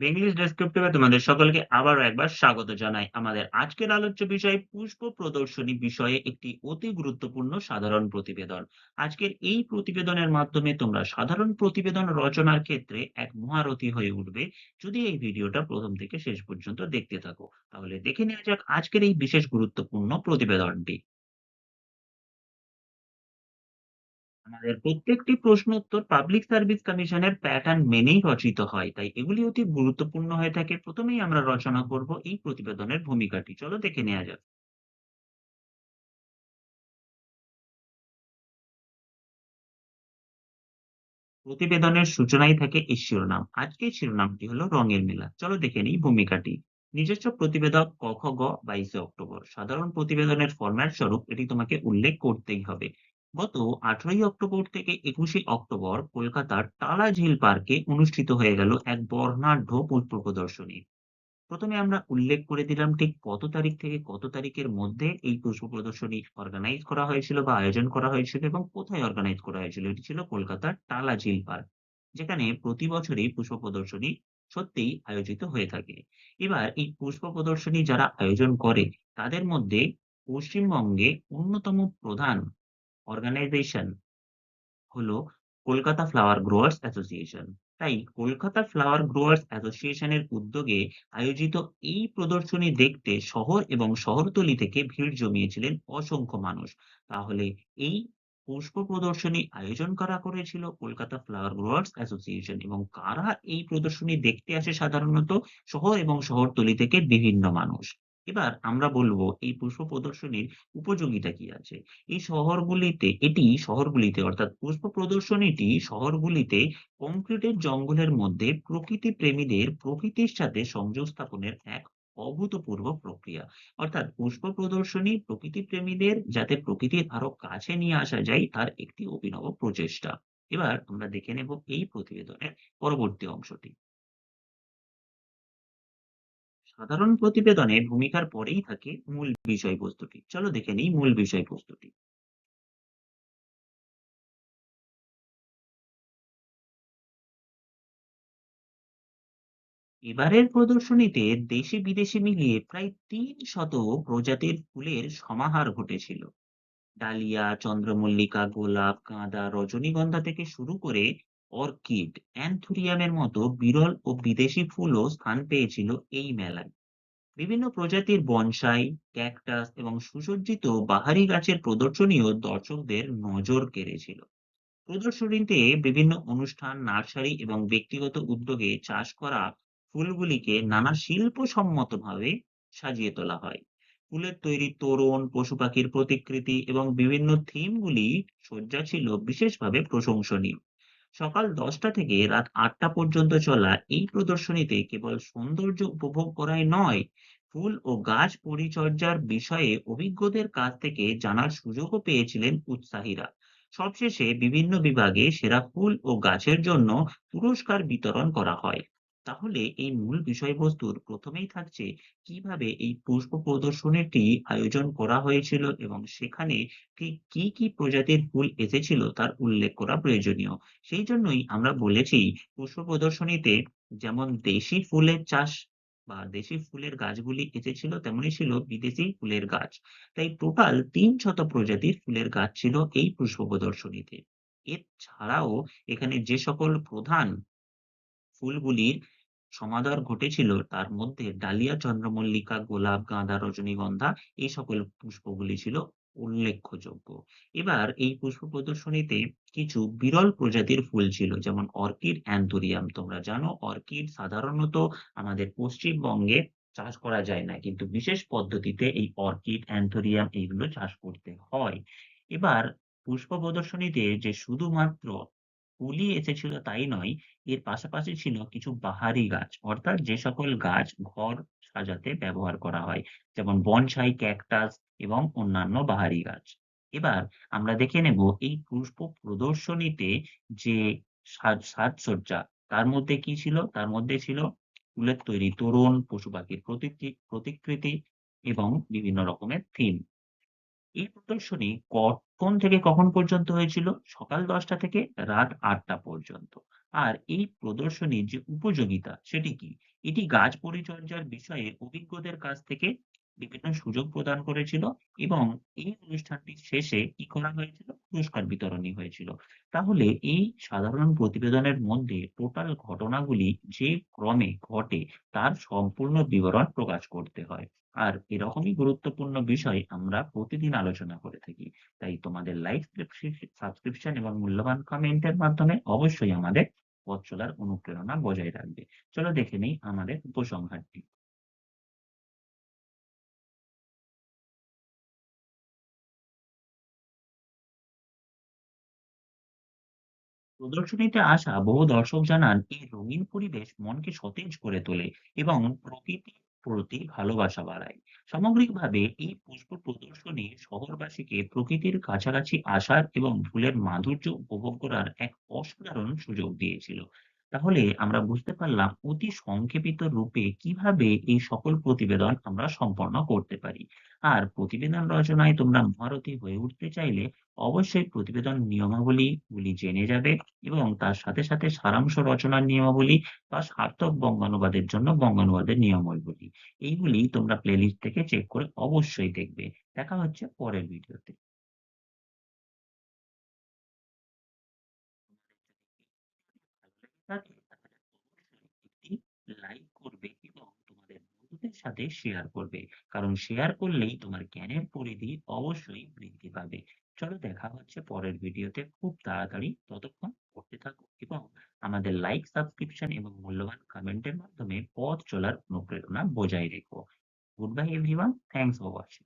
বেঙ্গলিশ ডেসক্রিপটিভে তোমাদের সকলকে আবারও একবার স্বাগত জানাই। আমাদের আজকের আলোচ্য বিষয় পুষ্প প্রদর্শনী বিষয়ে একটি অতি গুরুত্বপূর্ণ সাধারণ প্রতিবেদন। আজকের এই প্রতিবেদনের মাধ্যমে তোমরা সাধারণ প্রতিবেদন রচনার ক্ষেত্রে এক মহারথী হয়ে উঠবে যদি এই ভিডিওটা প্রথম থেকে শেষ পর্যন্ত দেখতে থাকো। তাহলে দেখে নেওয়া যাক আজকের এই বিশেষ গুরুত্বপূর্ণ প্রতিবেদনটি। আমাদের প্রত্যেকটি প্রশ্ন উত্তর পাবলিক সার্ভিস কমিশনের প্যাটার্ন মেনেই রচিত হয়। তাই এগুলি অতি গুরুত্বপূর্ণ হয়ে থাকে। প্রথমেই আমরা রচনা করব এই প্রতিবেদনের ভূমিকাটি। চলো দেখে নেওয়া যাক। প্রতিবেদনের সূচনায় থাকে এই শিরোনাম। আজকের শিরোনামটি হলো রঙের মেলা। চলো দেখে নিই ভূমিকাটি। নিজস্ব প্রতিবেদক ক খ গ বাইশে অক্টোবর। সাধারণ প্রতিবেদনের ফরম্যাট স্বরূপ এটি তোমাকে উল্লেখ করতেই হবে। গত আঠারোই অক্টোবর থেকে একুশে অক্টোবর কলকাতার টালা ঝিল পার্কে অনুষ্ঠিত হয়ে গেল এক বর্ণাঢ্য পুষ্প প্রদর্শনী। প্রথমে আমরা উল্লেখ করে দিলাম ঠিক কত তারিখ থেকে কত তারিখের মধ্যে এই পুষ্প প্রদর্শনী অর্গানাইজ করা হয়েছিল বা আয়োজন করা হয়েছিল এবং কোথায় অর্গানাইজ করা হয়েছিল? এটি ছিল কলকাতার টালা ঝিল পার্ক, যেখানে প্রতি বছরই পুষ্প প্রদর্শনী সত্যিই আয়োজিত হয়ে থাকে। এবার এই পুষ্প প্রদর্শনী যারা আয়োজন করে, তাদের মধ্যে পশ্চিমবঙ্গে অন্যতম প্রধান অর্গানাইজেশন হলো কলকাতা ফ্লাওয়ার গ্রোয়ার্স অ্যাসোসিয়েশন তাই কলকাতা ফ্লাওয়ার গ্রোয়ার্স অ্যাসোসিয়েশনের উদ্যোগে আয়োজিত এই প্রদর্শনী দেখতে শহর এবং শহরতলি থেকে ভিড় জমিয়েছিলেন অসংখ্য মানুষ। তাহলে এই পুষ্প প্রদর্শনী আয়োজন করা করেছিল? কলকাতা ফ্লাওয়ার গ্রোয়ার্স অ্যাসোসিয়েশন এবং কারা এই প্রদর্শনী দেখতে আসে সাধারণত? শহর এবং শহরতলি থেকে বিভিন্ন মানুষ। এবার আমরা বলব এই পুষ্প প্রদর্শনীর উপযোগিতা কি আছে? এই শহরগুলিতে, এটি শহরগুলিতে অর্থাৎ পুষ্প প্রদর্শনীটি শহরগুলিতে কংক্রিটের জঙ্গলের মধ্যে প্রকৃতি প্রেমীদের প্রকৃতির সাথে সংযোগ স্থাপনের এক অভূতপূর্ব প্রক্রিয়া। অর্থাৎ পুষ্প প্রদর্শনী প্রকৃতি প্রেমীদের যাতে প্রকৃতির আরও কাছে নিয়ে আসা যায়, তার একটি অভিনব প্রচেষ্টা। এবার আমরা দেখে নেব এই প্রতিবেদনের পরবর্তী অংশটি। সাধারণ প্রতিবেদনে ভূমিকার পরেই থাকে মূল বিষয়বস্তুটি। চলো দেখে নিই মূল বিষয়বস্তুটি। এবারের প্রদর্শনীতে দেশে বিদেশি মিলিয়ে প্রায় তিন শত প্রজাতির ফুলের সমাহার ঘটেছিল। ডালিয়া, চন্দ্রমল্লিকা, গোলাপ গাঁদা রজনীগন্ধা থেকে শুরু করে অর্কিড অ্যান্থুরিয়ামের মতো বিরল ও বিদেশি ফুলও স্থান পেয়েছিল এই মেলায়। বিভিন্ন প্রজাতির বনসাই, ক্যাকটাস এবং সুসজ্জিত বাহারি গাছের প্রদর্শনীও দর্শকদের নজর কেড়েছিল। প্রদর্শনীতে বিভিন্ন অনুষ্ঠান, নার্সারি এবং ব্যক্তিগত উদ্যোগে চাষ করা ফুলগুলিকে নানা শিল্পসম্মতভাবে সাজিয়ে তোলা হয়। ফুলের তৈরি তোরণ, পশু পাখির প্রতিকৃতি এবং বিভিন্ন থিমগুলি সজ্জা ছিল বিশেষভাবে প্রশংসনীয়। সকাল দশটা থেকে রাত আটটা পর্যন্ত চলা এই প্রদর্শনীতে কেবল সৌন্দর্য উপভোগ করাই নয়, ফুল ও গাছ পরিচর্যার বিষয়ে অভিজ্ঞদের কাছ থেকে জানার সুযোগও পেয়েছিলেন উৎসাহীরা। সবশেষে বিভিন্ন বিভাগে সেরা ফুল ও গাছের জন্য পুরস্কার বিতরণ করা হয়। তাহলে এই মূল বিষয়বস্তুর প্রথমেই থাকছে কীভাবে এই পুষ্প প্রদর্শনীটি আয়োজন করা হয়েছিল এবং সেখানে ঠিক কি কি প্রজাতির ফুল এসেছিল তার উল্লেখ করা প্রয়োজনীয়। সেই জন্যই আমরা বলেছি পুষ্প প্রদর্শনীতে যেমন দেশি ফুলের চাষ বা দেশি ফুলের গাছগুলি এসেছিল তেমনি ছিল বিদেশি ফুলের গাছ। তাই টোটাল তিন শত প্রজাতির ফুলের গাছ ছিল এই পুষ্প প্রদর্শনীতে। এছাড়াও এখানে যে সকল প্রধান ফুলগুলির সমাদর ঘটেছিল, তার মধ্যে ডালিয়া, চন্দ্রমল্লিকা, গোলাপ, গাঁদা, রজনীগন্ধা এই সকল পুষ্পগুলি ছিল উল্লেখযোগ্য। এবার এই পুষ্প প্রদর্শনীতে কিছু বিরল প্রজাতির ফুল ছিল, যেমন অর্কিড, অ্যান্থোরিয়াম। তোমরা জানো, অর্কিড সাধারণত আমাদের পশ্চিমবঙ্গে চাষ করা যায় না, কিন্তু বিশেষ পদ্ধতিতে এই অর্কিড, অ্যান্থোরিয়াম এইগুলো চাষ করতে হয়। এবার পুষ্প প্রদর্শনীতে যে শুধুমাত্র ফুলই এসেছিল তাই নয়, এর পাশাপাশি ছিল কিছু বাহারি গাছ। অর্থাৎ যে সকল গাছ ঘর সাজাতে ব্যবহার করা হয়, যেমন বনসাই ক্যাকটাস এবং অন্যান্য বাহারি গাছ। এবার আমরা দেখে নেব এই পুষ্প প্রদর্শনীতে যে সাজ, সাজসজ্জা, তার মধ্যে কি ছিল? তার মধ্যে ছিল ফুলের তৈরি তোরণ, পশু পাখির প্রতিকৃতি এবং বিভিন্ন রকমের থিম এই প্রদর্শনী কখন থেকে কখন পর্যন্ত হয়েছিল? সকাল দশটা থেকে রাত আটটা পর্যন্ত। আর এই প্রদর্শনীর যে উপযোগিতা, সেটি কি? এটি গাছ পরিচর্যার বিষয়ে অভিজ্ঞদের কাছ থেকে বিভিন্ন সুযোগ প্রদান করেছিল এবং এই অনুষ্ঠানটির শেষে কি করা হয়েছিল? পুরস্কার বিতরণী হয়েছিল। তাহলে এই সাধারণ প্রতিবেদনের মধ্যে টোটাল ঘটনাগুলি যে ক্রমে ঘটে তার সম্পূর্ণ বিবরণ প্রকাশ করতে হয়। আর এরকমই গুরুত্বপূর্ণ বিষয় আমরা প্রতিদিন আলোচনা করে থাকি। তাই তোমাদের লাইক, সাবস্ক্রিপশন এবং মূল্যবান কমেন্টের মাধ্যমে অবশ্যই আমাদের পথ চলার অনুপ্রেরণা বজায় রাখবে। চলো দেখে নেই আমাদের উপসংহারটি। প্রদর্শনীতে আসা বহু দর্শক জানান, এই রঙিন পরিবেশ মনকে সতেজ করে তোলে এবং প্রকৃতির প্রতি ভালোবাসা বাড়ায়। সামগ্রিকভাবে, এই পুষ্প প্রদর্শনী শহরবাসীকে প্রকৃতির কাছাকাছি আসার এবং ফুলের মাধুর্য উপভোগ করার এক অসাধারণ সুযোগ দিয়েছিল। তাহলে আমরা বুঝতে পারলাম অতি সংক্ষেপিত রূপে কীভাবে এই সকল প্রতিবেদন আমরা সম্পন্ন করতে পারি আর প্রতিবেদন রচনায় তোমরা মহারথী হয়ে উঠতে চাইলে অবশ্যই প্রতিবেদন নিয়মাবলী গুলি জেনে যাবে এবং তার সাথে, সাথে সারাংশ রচনার নিয়মাবলী বা সার্থক বঙ্গানুবাদের জন্য বঙ্গানুবাদের নিয়মাবলী। এইগুলি তোমরা প্লেলিস্ট থেকে চেক করে অবশ্যই দেখবে। দেখা হচ্ছে পরের ভিডিওতে। থাকে তাহলে একটি লাইক করবে এবং তোমাদের বন্ধুদের সাথে শেয়ার করবে। কারণ শেয়ার করলেই তোমার জ্ঞানের পরিধি অবশ্যই বৃদ্ধি পাবে। চলো দেখা হচ্ছে পরের ভিডিওতে খুব তাড়াতাড়ি। ততক্ষণ পড়তে থাকো এবং আমাদের লাইক, সাবস্ক্রিপশন এবং মূল্যবান কমেন্টের মাধ্যমে পথ চলার অনুপ্রেরণা বজায় রেখো। Good bye everyone. Thanks for watching.